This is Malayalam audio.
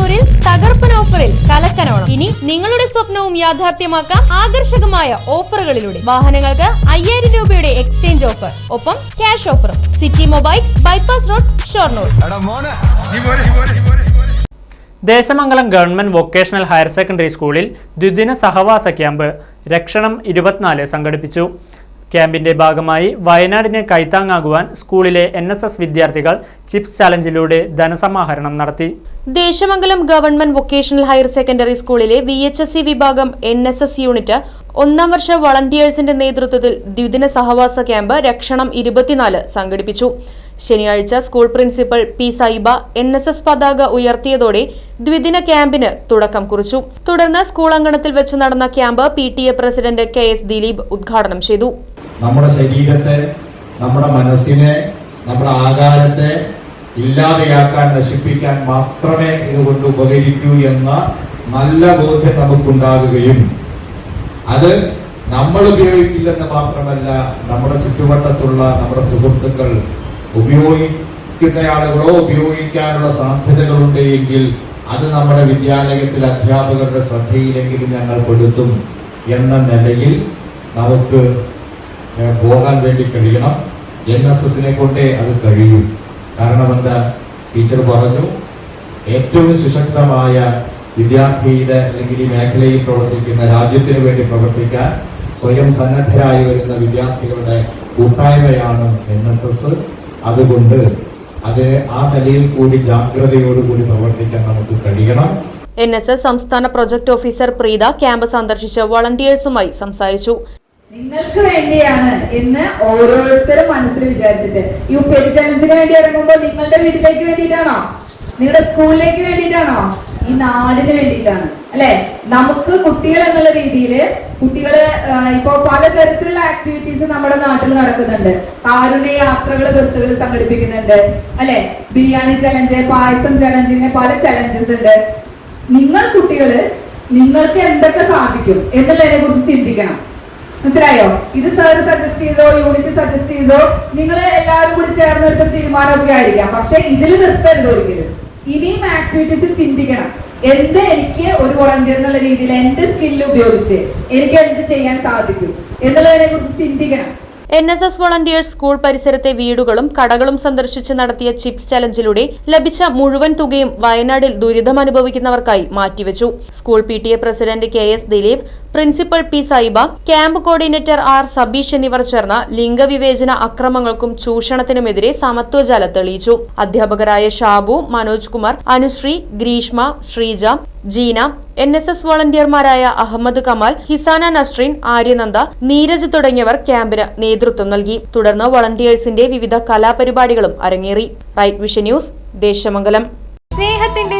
ഷൊർണൂരിൽ തകർപ്പൻ ഓഫറിൽ കലക്കനോണം. ഇനി നിങ്ങളുടെ സ്വപ്നവും യാഥാർത്ഥ്യമാക്കാം ആകർഷകമായ ഓഫറുകളിലൂടെ. വാഹനങ്ങൾക്ക് അയ്യായിരം രൂപയുടെ എക്സ്ചേഞ്ച് ഓഫർ. ഒപ്പം ക്യാഷ് ഓഫറും. City Mobiles bypass road Shoranur. Desamangalam government vocational higher secondary സ്കൂളിൽ ദ്വിദിന സഹവാസ ക്യാമ്പ് രക്ഷണം ഇരുപത്തിനാല് സംഘടിപ്പിച്ചു. ക്യാമ്പിന്റെ ഭാഗമായി വയനാടിന് കൈത്താങ്ങാകുവാൻ സ്കൂളിലെ എൻ വിദ്യാർത്ഥികൾ ചിപ്സ് ചലഞ്ചിലൂടെ ധനസമാഹരണം നടത്തി. Desamangalam government vocational higher secondary സ്കൂളിലെ വി എച്ച് എസ് സി വിഭാഗം എൻ എസ് എസ് യൂണിറ്റ് ഒന്നാം വർഷ വളണ്ടിയേഴ്സിന്റെ നേതൃത്വത്തിൽ ദ്വിദിന സഹവാസ ക്യാമ്പ് രക്ഷണം ഇരുപത്തിനാല് സംഘടിപ്പിച്ചു. ശനിയാഴ്ച school principal P Saiba N S S പതാക ഉയർത്തിയതോടെ ദ്വിദിന ക്യാമ്പിന് തുടക്കം കുറിച്ചു. തുടർന്ന് സ്കൂൾ അങ്കണത്തിൽ വെച്ച് നടന്ന camp P T A president K S Dileep ഉദ്ഘാടനം ചെയ്തു. നമ്മുടെ ശരീരത്തെ നമ്മുടെ മനസ്സിനെ നമ്മുടെ ആകാരത്തെ ഇല്ലാതെയാക്കാൻ നശിപ്പിക്കാൻ മാത്രമേ ഇതുകൊണ്ട് ഉപകരിക്കൂ എന്ന നല്ല ബോധ്യം നമുക്കുണ്ടാകുകയും അത് നമ്മൾ ഉപയോഗിക്കില്ലെന്ന് മാത്രമല്ല നമ്മുടെ ചുറ്റുവട്ടത്തുള്ള നമ്മുടെ സുഹൃത്തുക്കൾ ഉപയോഗിക്കുന്ന ആളുകളോ ഉപയോഗിക്കാനുള്ള സാധ്യതകളുണ്ട് എങ്കിൽ അത് നമ്മുടെ വിദ്യാലയത്തിൽ അധ്യാപകരുടെ ശ്രദ്ധയിലെങ്കിലും ഞങ്ങൾ പെടുത്തും എന്ന നിലയിൽ നമുക്ക് പോകാൻ വേണ്ടി കഴിയണം. എൻ എസ് എസിനെ കൊണ്ടേ അത് കഴിയും. കാരണം എന്താ ടീച്ചർ പറഞ്ഞു ഏറ്റവും സുശക്തമായ വിദ്യാർത്ഥിയുടെ അല്ലെങ്കിൽ ഈ മേഖലയിൽ പ്രവർത്തിക്കുന്ന രാജ്യത്തിന് വേണ്ടി പ്രവർത്തിക്കാൻ സ്വയം സന്നദ്ധരായി വരുന്ന വിദ്യാർത്ഥികളുടെ കൂട്ടായ്മയാണ് എൻ എസ് എസ് അതുകൊണ്ട് അത് ആ നിലയിൽ കൂടി ജാഗ്രതയോടുകൂടി പ്രവർത്തിക്കാൻ നമുക്ക് കഴിയണം. എൻ എസ് എസ് സംസ്ഥാന പ്രൊജക്ട് ഓഫീസർ പ്രീത ക്യാമ്പ് സന്ദർശിച്ച് വളണ്ടിയേഴ്സുമായി സംസാരിച്ചു. നിങ്ങൾക്ക് വേണ്ടിയാണ് എന്ന് ഓരോരുത്തരും മനസ്സിൽ വിചാരിച്ചിട്ട്. ഈ ഉപ്പേരി ചലഞ്ചിന് വേണ്ടി ഇറങ്ങുമ്പോൾ നിങ്ങളുടെ വീട്ടിലേക്ക് വേണ്ടിയിട്ടാണോ? നിങ്ങളുടെ സ്കൂളിലേക്ക് വേണ്ടിയിട്ടാണോ? ഈ നാടിന് വേണ്ടിയിട്ടാണ്. അല്ലെ? നമുക്ക് കുട്ടികൾ എന്നുള്ള രീതിയിൽ കുട്ടികൾ ഇപ്പോ പലതരത്തിലുള്ള ആക്ടിവിറ്റീസ് നമ്മുടെ നാട്ടിൽ നടക്കുന്നുണ്ട്. കാരുണ്യ യാത്രകൾ ബസ്സുകൾ സംഘടിപ്പിക്കുന്നുണ്ട്. അല്ലെ? ബിരിയാണി ചലഞ്ച് പായസം ചലഞ്ച് ഇങ്ങനെ പല ചലഞ്ചസ് ഉണ്ട്. നിങ്ങൾ കുട്ടികൾ നിങ്ങൾക്ക് എന്തൊക്കെ സാധിക്കും എന്നുള്ളതിനെ കുറിച്ച് ചിന്തിക്കണം. മനസ്സിലായോ? ഇത് സാർ സജസ്റ്റ് ചെയ്തോ യൂണിറ്റ് സജസ്റ്റ് ചെയ്തോ നിങ്ങൾ എല്ലാവരും കൂടി ചേർന്ന് എടുത്ത തീരുമാനമൊക്കെ ആയിരിക്കാം. പക്ഷെ ഇതിൽ നിർത്തരുത് ഒരിക്കലും. ഇനിയും ആക്ടിവിറ്റീസ് ചിന്തിക്കണം. എന്ത് എനിക്ക് ഒരു വോളണ്ടിയർ എന്നുള്ള രീതിയിൽ എന്റെ സ്കില്ല് ഉപയോഗിച്ച് എനിക്ക് എന്ത് ചെയ്യാൻ സാധിക്കും എന്നുള്ളതിനെ കുറിച്ച് ചിന്തിക്കണം. N S S volunteers school പരിസരത്തെ വീടുകളും കടകളും സന്ദർശിച്ച് നടത്തിയ ചിപ്സ് ചലഞ്ചിലൂടെ ലഭിച്ച മുഴുവൻ തുകയും വയനാടിൽ ദുരിതമനുഭവിക്കുന്നവർക്കായി മാറ്റിവെച്ചു. School P president K S Dileep principal P Saiba camp coordinator R Sabeesh എന്നിവർ ചേർന്ന് ലിംഗവിവേചന അക്രമങ്ങൾക്കും ചൂഷണത്തിനുമെതിരെ സമത്വജാല തെളിയിച്ചു. അധ്യാപകരായ Shabu Manoj Kumar Anusree Greeshma Sreeja Jeena N S S വോളണ്ടിയർമാരായ Ahammed Kamal Hisana Nasreen Aryananda Neeraj തുടങ്ങിയവർ ക്യാമ്പിന് നേതൃത്വം നൽകി. തുടർന്ന് വോളണ്ടിയേഴ്സിന്റെ വിവിധ കലാപരിപാടികളും അരങ്ങേറി. Right Vision News Desamangalam. സ്നേഹത്തിന്റെ